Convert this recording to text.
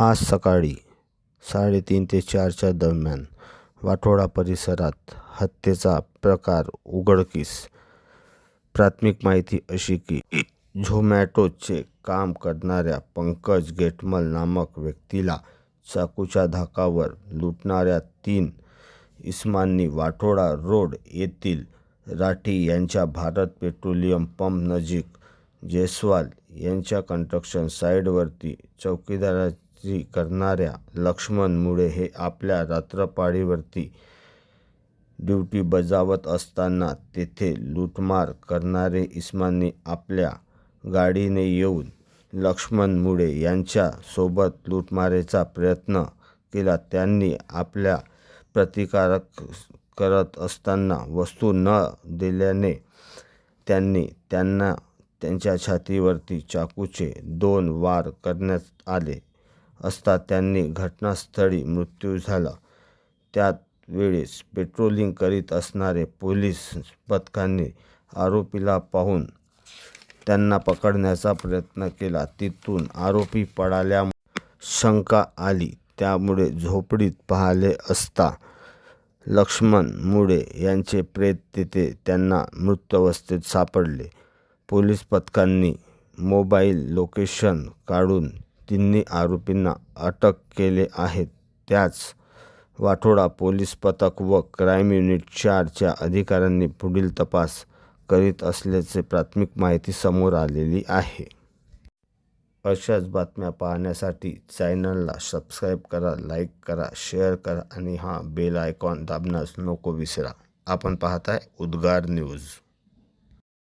आज सकाळी साडेतीन ते चारच्या दरम्यान वाठोडा परिसरात हत्येचा प्रकार उघडकीस. प्राथमिक माहिती अशी की झोमॅटोचे काम करणाऱ्या पंकज गेटमल नामक व्यक्तीला चाकूच्या धाकावर लुटणाऱ्या तीन इस्मांनी वाठोडा रोड येथील राठी यांच्या भारत पेट्रोलियम पंप नजीक जयस्वाल यांच्या कंस्ट्रक्शन साईडवरती चौकीदारी करणाऱ्या लक्ष्मण मुळे हे आपल्या रात्रपाळीवरती ड्युटी बजावत असताना तेथे लूटमार करणारे इसमांनी आपल्या गाडीने येऊन लक्ष्मण मुळे यांच्या प्रयत्न केला. त्यांनी आपल्या प्रतिकारक करत असताना वस्तू न दिल्याने त्यांनी त्यांना त्यांच्या छातीवरती चाकूचे दोन वार करण्यात आले. असता त्यांनी घटनास्थळी मृत्यू झाला. त्यात वेळेस पेट्रोलिंग करीत असणारे पोलीस पथकाने आरोपीला पाहून त्यांना पकडण्याचा प्रयत्न केला. तिथून आरोपी पळाल्यामुळे शंका आली. त्यामुळे झोपडीत पाहिले असता लक्ष्मण मुळे यांचे प्रेत तिथे त्यांना मृतावस्थेत सापडले. पोलीस पथकांनी मोबाईल लोकेशन काढून तिन्ही आरोपींना अटक केले आहे. त्याच वाठोडा पोलीस पथक व क्राईम युनिट चारच्या अधिकाऱ्यांनी पुढील तपास करीत असल्याचे प्राथमिक माहिती समोर आलेली आहे. अशाच बातम्या पाहण्यासाठी चॅनलला सबस्क्राईब करा लाईक करा शेअर करा आणि हा बेल आयकॉन दाबण्यास नको विसरा. आपण पाहताय उद्गार न्यूज.